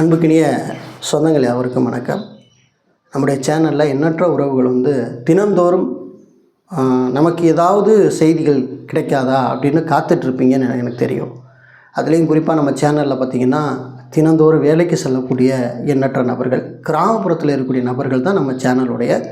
அன்புக்கினிய சொந்தங்கள் யாவருக்கும் வணக்கம். நம்முடைய சேனலில் எண்ணற்ற உறவுகள் வந்து தினந்தோறும் நமக்கு ஏதாவது செய்திகள் கிடைக்காதா அப்படின்னு காத்துட்ருப்பீங்கன்னு எனக்கு- எனக்கு தெரியும். அதுலேயும் குறிப்பாக நம்ம சேனலில் பார்த்திங்கன்னா தினந்தோறும் வேலைக்கு செல்லக்கூடிய எண்ணற்ற நபர்கள் கிராமப்புறத்தில் இருக்கக்கூடிய நபர்கள் தான் நம்ம சேனலுடைய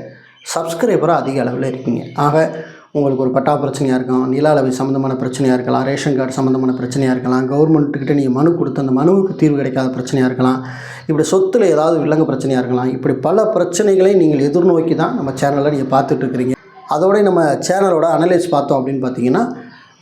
சப்ஸ்கிரைபராக அதிக அளவில் இருக்கீங்க. ஆக உங்களுக்கு ஒரு பட்டா பிரச்சனையாக இருக்கும் நில அளவை சம்மந்தமான பிரச்சனையாக இருக்கலாம் ரேஷன் கார்டு சம்மந்தமான பிரச்சனையாக இருக்கலாம் கவர்மெண்ட்டுக்கிட்ட நீங்கள் மனு கொடுத்து அந்த மனுவுக்கு தீர்வு கிடைக்காத பிரச்சனையாக இருக்கலாம் இப்படி சொத்தில் ஏதாவது விலங்கு பிரச்சனையாக இருக்கலாம் இப்படி பல பிரச்சனைகளை நீங்கள் எதிர்நோக்கி தான் நம்ம சேனலில் நீங்கள் பார்த்துட்ருக்கிறீங்க அதோடய நம்ம சேனலோட அனலைஸ் பார்த்தோம் அப்படின்னு பார்த்தீங்கன்னா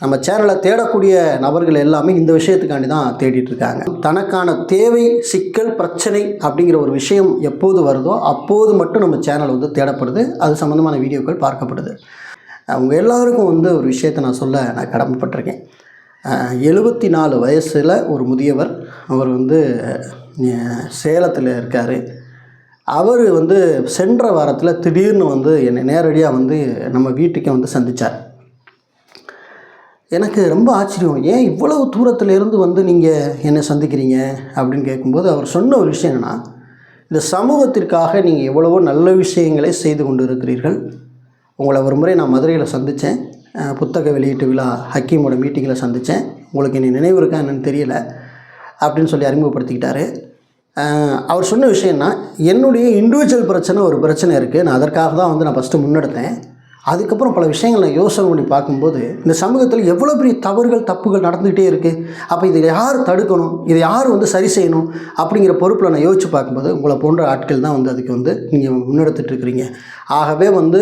நம்ம சேனலை தேடக்கூடிய நபர்கள் எல்லாமே இந்த விஷயத்துக்காண்டி தான் தேடிட்டுருக்காங்க தனக்கான தேவை சிக்கல் பிரச்சனை அப்படிங்கிற ஒரு விஷயம் எப்போது வருதோ அப்போது மட்டும் நம்ம சேனல் வந்து தேடப்படுது. அது சம்மந்தமான வீடியோக்கள் பார்க்கப்படுது. அவங்க எல்லாருக்கும் வந்து ஒரு விஷயத்தை நான் சொல்ல நான் கடமைப்பட்டிருக்கேன். எழுபத்தி நாலு வயசில் ஒரு முதியவர் அவர் வந்து சேலத்தில் இருக்கார். அவர் வந்து சென்ற வாரத்தில் திடீர்னு வந்து என்னை நேரடியாக வந்து நம்ம வீட்டுக்கே வந்து சந்தித்தார் எனக்கு ரொம்ப ஆச்சரியம் ஏன் இவ்வளவு தூரத்துல இருந்து வந்து நீங்கள் என்னை சந்திக்கிறீங்க? அப்படின்னு கேட்கும்போது அவர் சொன்ன ஒரு விஷயம் என்னென்னா இந்த சமூகத்திற்காக நீங்கள் எவ்வளவோ நல்ல விஷயங்களை செய்து கொண்டு இருக்கிறீர்கள் உங்களை ஒரு முறை நான் மதுரையில் சந்தித்தேன். புத்தக வெளியீட்டு விழா ஹக்கீமோட மீட்டிங்கில் சந்தித்தேன். உங்களுக்கு என்னை நினைவு இருக்கா என்னன்னு தெரியல அப்படின்னு சொல்லி அறிமுகப்படுத்திக்கிட்டாரு. அவர் சொன்ன விஷயம்னா என்னுடைய இண்டிவிஜுவல் பிரச்சனை ஒரு பிரச்சனை இருக்குது நான் அதற்காக தான் வந்து நான் ஃபஸ்ட்டு முன்னெடுத்தேன். அதுக்கப்புறம் பல விஷயங்கள் நான் யோசனை பண்ணி பார்க்கும்போது இந்த சமூகத்தில் எவ்வளோ பெரிய தவறுகள் தப்புகள் நடந்துக்கிட்டே இருக்குது அப்போ இதை யார் தடுக்கணும்? இதை யார் வந்து சரி செய்யணும்? அப்படிங்கிற பொறுப்பில் நான் யோசித்து பார்க்கும்போது உங்களை போன்ற ஆட்கள் தான் வந்து அதுக்கு வந்து நீங்கள் முன்னெடுத்துட்டு இருக்கிறீங்க. ஆகவே வந்து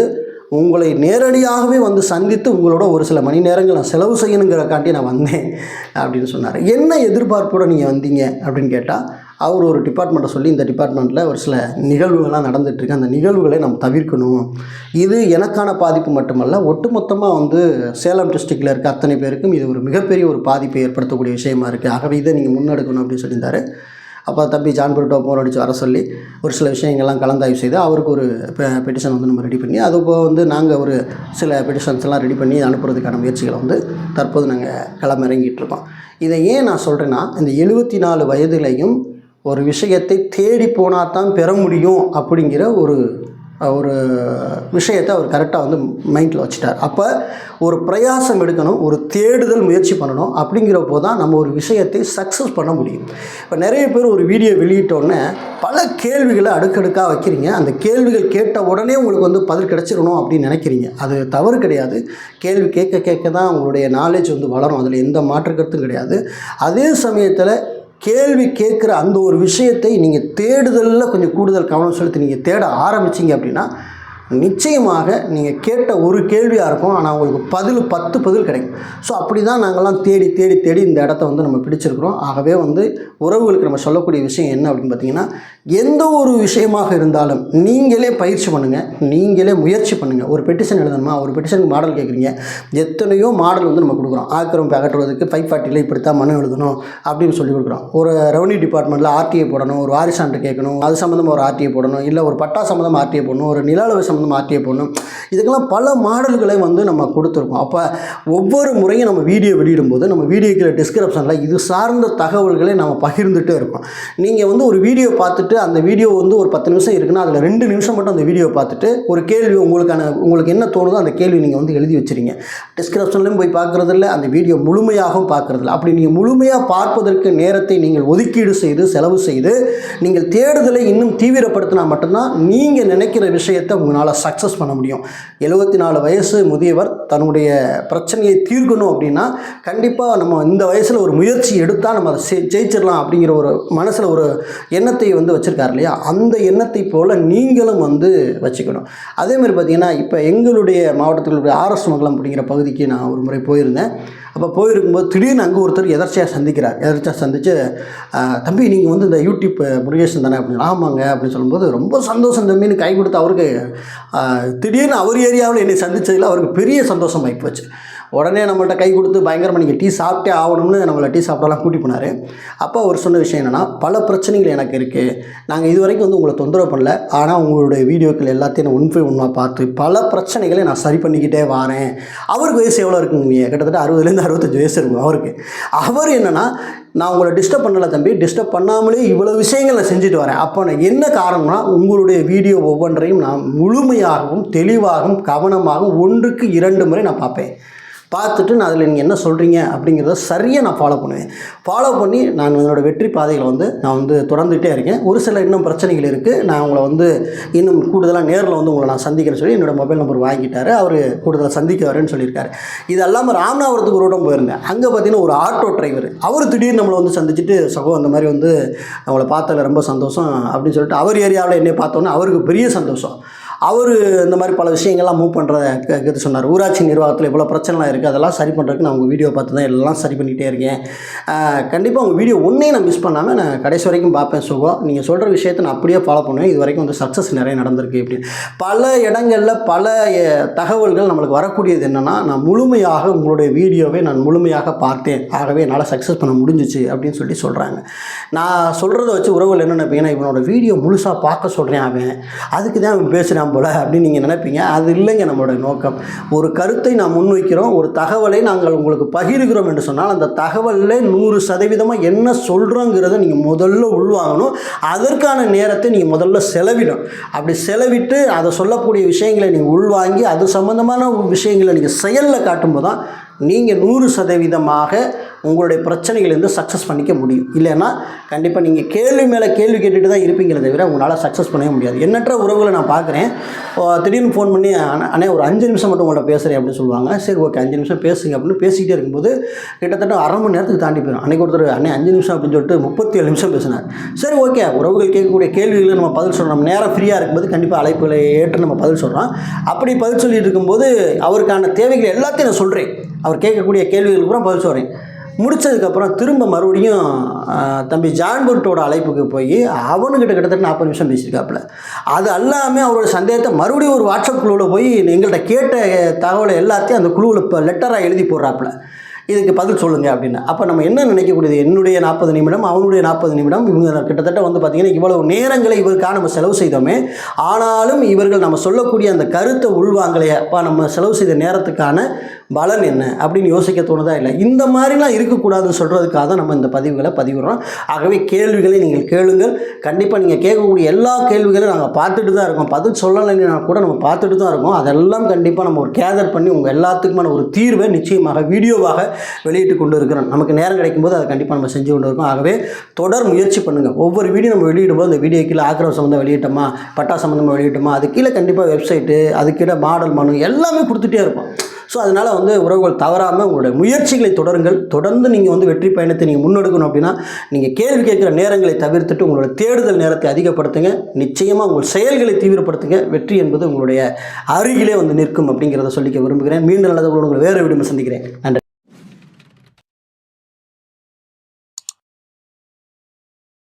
உங்களை நேரடியாகவே வந்து சந்தித்து உங்களோட ஒரு சில மணி நேரங்கள் நான் செலவு செய்யணுங்கிறக்காண்டி நான் வந்தேன் அப்படின்னு சொன்னார். என்ன எதிர்பார்ப்போடு நீங்கள் வந்தீங்க அப்படின்னு கேட்டால் அவர் ஒரு டிபார்ட்மெண்ட்டை சொல்லி இந்த டிபார்ட்மெண்ட்டில் ஒரு சில நிகழ்வுகள்லாம் நடந்துகிட்ருக்கு அந்த நிகழ்வுகளை நம்ம தவிர்க்கணும். இது எனக்கான பாதிப்பு மட்டுமல்ல ஒட்டுமொத்தமாக வந்து சேலம் டிஸ்ட்ரிக்டில் இருக்க அத்தனை பேருக்கும் இது ஒரு மிகப்பெரிய ஒரு பாதிப்பை ஏற்படுத்தக்கூடிய விஷயமா இருக்குது ஆகவே இதை நீங்கள் முன்னெடுக்கணும் அப்படின்னு சொல்லியிருந்தாரு. அப்போ தம்பி ஜான் பிரிட்டோ போர் அடித்து வர சொல்லி ஒரு சில விஷயங்கள்லாம் கலந்தாய்வு செய்து அவருக்கு ஒரு பெட்டிஷன் வந்து நம்ம ரெடி பண்ணி அது போக வந்து நாங்கள் ஒரு சில பெட்டிஷன்ஸ்லாம் ரெடி பண்ணி அனுப்புறதுக்கான முயற்சிகளை வந்து தற்போது நாங்கள் களமிறங்கிட்டு இருக்கோம் இதை ஏன் நான் சொல்கிறேன்னா இந்த எழுபத்தி நாலு வயதுலையும் ஒரு விஷயத்தை தேடி போனால் தான் பெற முடியும் அப்படிங்கிற ஒரு ஒரு விஷயத்தை அவர் கரெக்டாக வந்து மைண்டில் வச்சுட்டார். அப்போ ஒரு பிரயாசம் எடுக்கணும் ஒரு தேடுதல் முயற்சி பண்ணணும் அப்படிங்கிறப்போ தான் நம்ம ஒரு விஷயத்தை சக்ஸஸ் பண்ண முடியும். இப்போ நிறைய பேர் ஒரு வீடியோ வெளியிட்டோடனே பல கேள்விகளை அடுக்கடுக்காக வைக்கிறீங்க. அந்த கேள்விகள் கேட்ட உடனே உங்களுக்கு வந்து பதில் கிடச்சிடணும் அப்படின்னு நினைக்கிறீங்க. அது தவறு கிடையாது. கேள்வி கேட்க கேட்க தான் உங்களுடைய நாலேஜ் வந்து வளரும். அதில் எந்த மாற்று கருத்தும் கிடையாது. அதே சமயத்தில் கேள்வி கேட்குற அந்த ஒரு விஷயத்தை நீங்கள் தேடுதலில் கொஞ்சம் கூடுதல் கவனம் செலுத்தி நீங்கள் தேட ஆரம்பிச்சிங்க அப்படின்னா நிச்சயமாக நீங்கள் கேட்ட ஒரு கேள்வியாக இருக்கும். ஆனால் உங்களுக்கு பதில் பத்து பதில் கிடைக்கும். ஸோ அப்படி தான் நாங்கள்லாம் தேடி தேடி தேடி இந்த இடத்த வந்து நம்ம பிடிச்சிருக்கிறோம். ஆகவே வந்து உறவுகளுக்கு நம்ம சொல்லக்கூடிய விஷயம் என்ன அப்படின்னு பார்த்தீங்கன்னா எந்த ஒரு விஷயமாக இருந்தாலும் நீங்களே பயிற்சி பண்ணுங்கள் நீங்களே முயற்சி பண்ணுங்கள் ஒரு பெட்டிஷன் எழுதணுமா? ஒரு பெட்டிஷனுக்கு மாடல் கேட்குறீங்க எத்தனையோ மாடல் வந்து நம்ம கொடுக்குறோம். ஆக்கிரமிப்பு அகற்றுவதற்கு ஃபைவ் ஃபார்ட்டியில் இப்படித்தான் மனு எழுதணும் அப்படின்னு சொல்லி கொடுக்குறோம். ஒரு ரெவன்யூ டிபார்ட்மெண்ட்டில் ஆர்டிஐ போடணும். ஒரு வாரிசான்ட்டு கேட்கணும். அது சம்மந்தமாக ஒரு ஆர்டிஐ போடணும். இல்லை ஒரு பட்டா சம்மந்தமாக ஆர்டிஐ போடணும். ஒரு நில சம்மந்தம் வந்து ஆர்டிஐ போடணும் இதுக்கெல்லாம் பல மாடல்களை வந்து நம்ம கொடுத்துருக்கோம். அப்போ ஒவ்வொரு முறையும் நம்ம வீடியோ வெளியிடும்போது நம்ம வீடியோக்கிற டிஸ்கிரிப்ஷனில் இது சார்ந்த தகவல்களை நம்ம பகிர்ந்துட்டே இருக்கோம். நீங்கள் வந்து ஒரு வீடியோ பார்த்துட்டு அந்த வீடியோ வந்து ஒரு பத்து நிமிஷம் இருக்குன்னா அதில் ரெண்டு நிமிஷம் மட்டும் அந்த வீடியோ பார்த்துட்டு ஒரு கேள்வி உங்களுக்கான உங்களுக்கு என்ன தோணுதோ அந்த கேள்வி நீங்கள் வந்து எழுதி வச்சுருங்க. டிஸ்கிரிப்ஷன்லையும் போய் பார்க்குறதில்ல அந்த வீடியோ முழுமையாகவும் பார்க்குறதில்ல. அப்படி நீங்கள் முழுமையாக பார்ப்பதற்கு நேரத்தை நீங்கள் ஒதுக்கீடு செய்து செலவு செய்து நீங்கள் தேடுதலை இன்னும் தீவிரப்படுத்தினா மட்டும்தான் நீங்கள் நினைக்கிற விஷயத்தை உங்களால் சக்ஸஸ் பண்ண முடியும். எழுபத்தி நாலு வயசு முதியவர் தன்னுடைய பிரச்சனையை தீர்க்கணும் அப்படின்னா கண்டிப்பாக நம்ம இந்த வயசில் ஒரு முயற்சி எடுத்தால் நம்ம அதை ஜெயிச்சிடலாம் அப்படிங்கிற ஒரு மனசில் ஒரு எண்ணத்தை வந்து வச்சுருக்காரு இல்லையா? அந்த எண்ணத்தை போல் நீங்களும் வந்து வச்சுக்கணும். அதே மாதிரி பார்த்தீங்கன்னா இப்போ எங்களுடைய மாவட்டத்தில் இருக்கிற ஆர்எஸ் மங்கலம் அப்படிங்கிற பகுதிக்கு நான் ஒரு முறை போயிருந்தேன். அப்போ போயிருக்கும்போது திடீர்னு அங்கே ஒருத்தர் எதர்ச்சியாக சந்திக்கிறார். எதர்ச்சியாக சந்தித்து தம்பி நீங்கள் வந்து இந்த யூடியூப் முருகேசன் தானே? அப்படின்னு ஆமாங்க. அப்படின்னு சொல்லும்போது ரொம்ப சந்தோஷம் தம்பின்னு கை கொடுத்து அவருக்கு திடீர்னு அவர் ஏரியாவில் என்னை சந்தித்ததில் அவருக்கு பெரிய சந்தோஷம் போச்சு. உடனே நம்மள்ட்ட கை கொடுத்து பயங்கரமாக நீங்கள் டீ சாப்பிட்டே ஆகணும்னு நம்மளை டீ சாப்பிட்டலாம் கூட்டி போனார். அப்போ அவர் சொன்ன விஷயம் என்னென்னா பல பிரச்சனைகள் எனக்கு இருக்குது நாங்கள் இது வரைக்கும் வந்து உங்களை தொந்தரவு பண்ணல. ஆனால் உங்களுடைய வீடியோக்கள் எல்லாத்தையும் நான் உண்மை உண்மை பார்த்து பல பிரச்சனைகளை நான் சரி பண்ணிக்கிட்டே வரேன். அவருக்கு வயசு எவ்வளோ இருக்குங்க நீங்கள் கிட்டத்தட்ட அறுபதுலேருந்து அறுபத்தஞ்சு வயசு இருக்கும் அவருக்கு. அவர் என்னென்னா நான் உங்களை டிஸ்டர்ப் பண்ணலை தம்பி. டிஸ்டர்ப் பண்ணாமலே இவ்வளோ விஷயங்கள் நான் செஞ்சுட்டு வரேன். அப்போ நான் என்ன காரணம்னா உங்களுடைய வீடியோ ஒவ்வொன்றையும் நான் முழுமையாகவும் தெளிவாகவும் கவனமாகவும் ஒன்றுக்கு இரண்டு முறை நான் பார்ப்பேன். பார்த்துட்டு நான் அதில் நீங்கள் என்ன சொல்கிறீங்க அப்படிங்கிறத சரியாக நான் ஃபாலோ பண்ணுவேன். ஃபாலோ பண்ணி நான் என்னோடய வெற்றி பாதைகளை வந்து நான் வந்து தொடர்ந்துகிட்டே இருக்கேன். ஒரு சில இன்னும் பிரச்சனைகள் இருக்குது நான் உங்களை வந்து இன்னும் கூடுதலாக நேரில் வந்து உங்களை நான் சந்திக்கிறேன்னு சொல்லி என்னோடய மொபைல் நம்பர் வாங்கிட்டார். அவர் கூடுதலாக சந்திக்க வரேன்னு சொல்லியிருக்காரு. இது அல்லாமல் ராமநாதபுரத்துக்கு ஒரு இடம் போயிருந்தேன். அங்கே பார்த்தீங்கன்னா ஒரு ஆட்டோ டிரைவர் அவர் திடீர்னு நம்மளை வந்து சந்திச்சுட்டு சகோ அந்த மாதிரி வந்து அவங்கள பார்த்ததில் ரொம்ப சந்தோஷம் அப்படின்னு சொல்லிட்டு அவர் ஏரியாவில் என்னை பார்த்தோன்னே அவருக்கு பெரிய சந்தோஷம். அவர் இந்த மாதிரி பல விஷயங்கள்லாம் மூவ் பண்ணுறத இது சொன்னார். ஊராட்சி நிர்வாகத்தில் இவ்வளோ பிரச்சனைலாம் இருக்குது அதெல்லாம் சரி பண்ணுறதுக்கு நான் உங்கள் வீடியோ பார்த்து தான் எல்லாம் சரி பண்ணிகிட்டே இருக்கேன். கண்டிப்பாக உங்கள் வீடியோ ஒன்றையும் நான் மிஸ் பண்ணாமல் நான் கடைசி வரைக்கும் பார்ப்பேன் சுகம் நீங்கள் சொல்கிற விஷயத்தை நான் அப்படியே ஃபாலோ பண்ணுவேன். இது வரைக்கும் வந்து சக்ஸஸ் நிறைய நடந்திருக்கு அப்படின்னு பல இடங்களில் பல தகவல்கள் நம்மளுக்கு வரக்கூடியது என்னென்னா நான் முழுமையாக உங்களுடைய வீடியோவை நான் முழுமையாக பார்த்தேன். ஆகவே என்னால் சக்ஸஸ் பண்ண முடிஞ்சிச்சு அப்படின்னு சொல்லி சொல்கிறாங்க நான் சொல்கிறத வச்சு உறவுகள் என்ன நினைப்பீங்கன்னா இவனோட வீடியோ முழுசாக பார்க்க சொல்கிறேன் அவன். அதுக்கு தான் அவன் பேசுகிறான் போல் அப்படின்னு நீங்கள் நினைப்பீங்க. அது இல்லைங்க நம்மளோட நோக்கம். ஒரு கருத்தை நாம் முன்வைக்கிறோம் ஒரு தகவலை நாங்கள் உங்களுக்கு பகிர்கிறோம் என்று சொன்னால் அந்த தகவலில் நூறு சதவீதமாக என்ன சொல்கிறோங்கிறத நீங்கள் முதல்ல உள்வாங்கணும். அதற்கான நேரத்தை நீங்கள் முதல்ல செலவிடும் அப்படி செலவிட்டு அதை சொல்லக்கூடிய விஷயங்களை நீங்கள் உள்வாங்கி அது சம்மந்தமான விஷயங்களை நீங்கள் செயலில் காட்டும்போது தான் நீங்கள் நூறு சதவீதமாக உங்களுடைய பிரச்சனைகள்லேருந்து சக்ஸஸ் பண்ணிக்க முடியும். இல்லைன்னா கண்டிப்பாக நீங்கள் கேள்வி மேலே கேள்வி கேட்டுட்டு தான் இருப்பீங்களே தவிர உங்களால் சக்ஸஸ் பண்ணவே முடியாது. எண்ணற்ற உறவுகளை நான் பார்க்குறேன். திடீர்னு ஃபோன் பண்ணி அண்ணே ஒரு அஞ்சு நிமிஷம் மட்டும் உங்கள்ட்ட பேசுகிறேன் அப்படின்னு சொல்லுவாங்க. சரி ஓகே அஞ்சு நிமிஷம் பேசுங்க அப்படின்னு பேசிக்கிட்டே இருக்கும்போது கிட்டத்தட்ட அரை மணி நேரத்துக்கு தாண்டி போயிடும். அன்றைக்கி ஒருத்தர் அண்ணே அஞ்சு நிமிஷம் அப்படின்னு சொல்லிட்டு முப்பத்தி ஏழு நிமிஷம் பேசினார். சரி ஓகே உறவுகள் கேட்கக்கூடிய கேள்விகளை நம்ம பதில் சொல்கிறோம் நேரம் ஃப்ரீயாக இருக்கும்போது கண்டிப்பாக அழைப்புகளை ஏற்று நம்ம பதில் சொல்கிறோம் அப்படி பதில் சொல்லிட்டு இருக்கும்போது அவருக்கான தேவைகள் எல்லாத்தையும் நான் சொல்கிறேன் அவர் கேட்கக்கூடிய கேள்விகளுக்கு கூட பதில் சொல்கிறேன் முடிச்சதுக்கப்புறம் திரும்ப மறுபடியும் தம்பி ஜான்பர்ட்டோட அழைப்புக்கு போய் அவனுக்கிட்ட கிட்டத்தட்ட நாற்பது நிமிஷம் பேசியிருக்காப்புல. அது எல்லாமே அவரோட சந்தேகத்தை மறுபடியும் ஒரு வாட்ஸ்அப் குழுவில் போய் எங்கள்கிட்ட கேட்ட தகவலை எல்லாத்தையும் அந்த குழுவில் இப்போ லெட்டராக எழுதி போடுறாப்புல. இதுக்கு பதில் சொல்லுங்கள் அப்படின்னு. அப்போ நம்ம என்ன நினைக்கக்கூடியது? என்னுடைய நாற்பது நிமிடம் அவனுடைய நாற்பது நிமிடம் இவங்க கிட்டத்தட்ட வந்து பார்த்திங்கன்னா இவ்வளவு நேரங்களை இவருக்காக நம்ம செலவு செய்தோமே ஆனாலும் இவர்கள் நம்ம சொல்லக்கூடிய அந்த கருத்தை உள்வாங்கலையே அப்போ நம்ம செலவு செய்த நேரத்துக்கான பலன் என்ன அப்படின்னு யோசிக்க தோணுதா இல்லை? இந்த மாதிரிலாம் இருக்கக்கூடாதுன்னு சொல்கிறதுக்காக தான் நம்ம இந்த பதிவுகளை பதிவிடுறோம். ஆகவே கேள்விகளை நீங்கள் கேளுங்கள். கண்டிப்பாக நீங்கள் கேட்கக்கூடிய எல்லா கேள்விகளையும் நாங்கள் பார்த்துட்டு தான் இருக்கோம். பதில் சொல்லலைன்னா கூட நம்ம பார்த்துட்டு தான் இருக்கோம். அதெல்லாம் கண்டிப்பாக நம்ம ஒரு கேதர் பண்ணி உங்கள் எல்லாத்துக்குமான ஒரு தீர்வை நிச்சயமாக வீடியோவாக வெளியிட்டு கொண்டு இருக்கிறோம் நமக்கு நேரம் கிடைக்கும்போது அதை கண்டிப்பாக நம்ம செஞ்சு கொண்டு இருக்கோம். ஆகவே தொடர் முயற்சி பண்ணுங்கள் ஒவ்வொரு வீடியோ நம்ம வெளியிடும்போது அந்த வீடியோ கீழே ஆக்கிரம சம்மந்தம் வெளியிட்டோமா? பட்டா சம்மந்தமாக வெளியிட்டோமா? அது கீழே கண்டிப்பாக வெப்சைட்டு அது கீழே மாடல் மனு எல்லாமே கொடுத்துட்டே இருப்போம். ஸோ அதனால் வந்து உறவுகள் தவறாமல் உங்களுடைய முயற்சிகளை தொடருங்கள். தொடர்ந்து நீங்கள் வந்து வெற்றி பயணத்தை நீங்கள் முன்னெடுக்கணும் அப்படின்னா நீங்கள் கேள்வி கேட்குற நேரங்களை தவிர்த்துட்டு உங்களோட தேடுதல் நேரத்தை அதிகப்படுத்துங்க. நிச்சயமாக உங்கள் செயல்களை தீவிரப்படுத்துங்க. வெற்றி என்பது உங்களுடைய அருகிலே வந்து நிற்கும் அப்படிங்கிறத சொல்லிக்க விரும்புகிறேன். மீண்டும் நல்லது உங்களை வேறு விடுமை சந்திக்கிறேன். நன்றி.